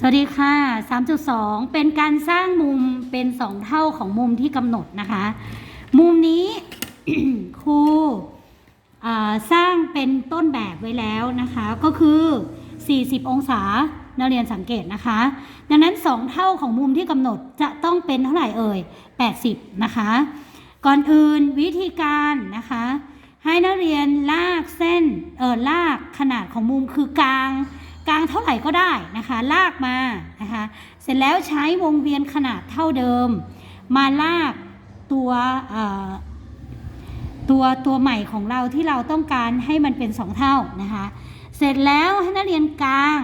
สวัสดีค่ะ 3.2 เป็นการสร้างมุมเป็น 2 เท่าของมุมที่กำหนดนะคะ มุมนี้ครูสร้างเป็นต้นแบบไว้แล้วนะคะ ก็คือ 40 องศานักเรียนสังเกตนะคะ ดังนั้น 2 เท่าของมุมที่กำหนดจะต้องเป็นเท่าไหร่เอ่ย 80 นะคะ ก่อนอื่นวิธีการนะคะ ให้นักเรียนลากเส้นเออลากขนาดของมุมคือกลาง กลางเท่าไหร่ก็ได้นะคะ ลากมานะคะ เสร็จแล้วใช้วงเวียนขนาดเท่าเดิม มาลากตัวตัวตัวใหม่ของเราที่เราต้องการให้มันเป็นสองเท่านะคะ เสร็จแล้วให้นักเรียนกลาง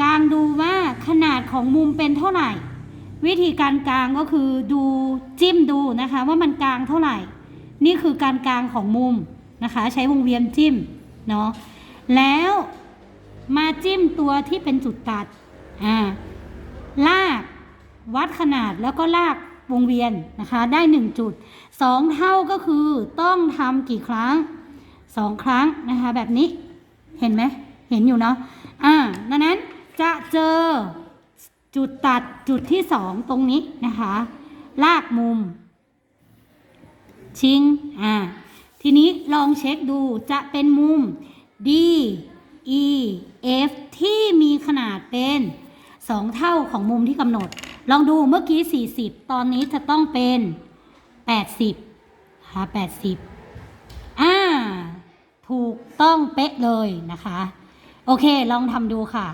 กลางดูว่าขนาดของมุมเป็นเท่าไหร่ วิธีการกลางก็คือดูจิ้มดูนะคะว่ามันกลางเท่าไหร่ นี่คือการกลางของมุมนะคะ ใช้วงเวียนจิ้มเนาะแล้ว มาจิ้มตัวที่เป็นจุดตัดอ่าลากวัดขนาดแล้วก็ลากวงเวียนนะคะได้หนึ่งจุดสองเท่าก็คือต้องทำกี่ครั้งสองครั้งนะคะแบบนี้เห็นไหมเห็นอยู่เนาะอ่าดังนั้นจะเจอจุดตัดจุดที่สองตรงนี้นะคะ ลากมุม ชิงอ่าทีนี้ลองเช็คดูจะเป็นมุม D E ดเป็น 2 เท่าของมุมที่กำหนด ลองดูเมื่อกี้ 40 ตอนนี้จะต้องเป็น 80นะคะ80 อ่า ถูกต้องเป๊ะเลยนะคะ โอเค ลองทำดูค่ะ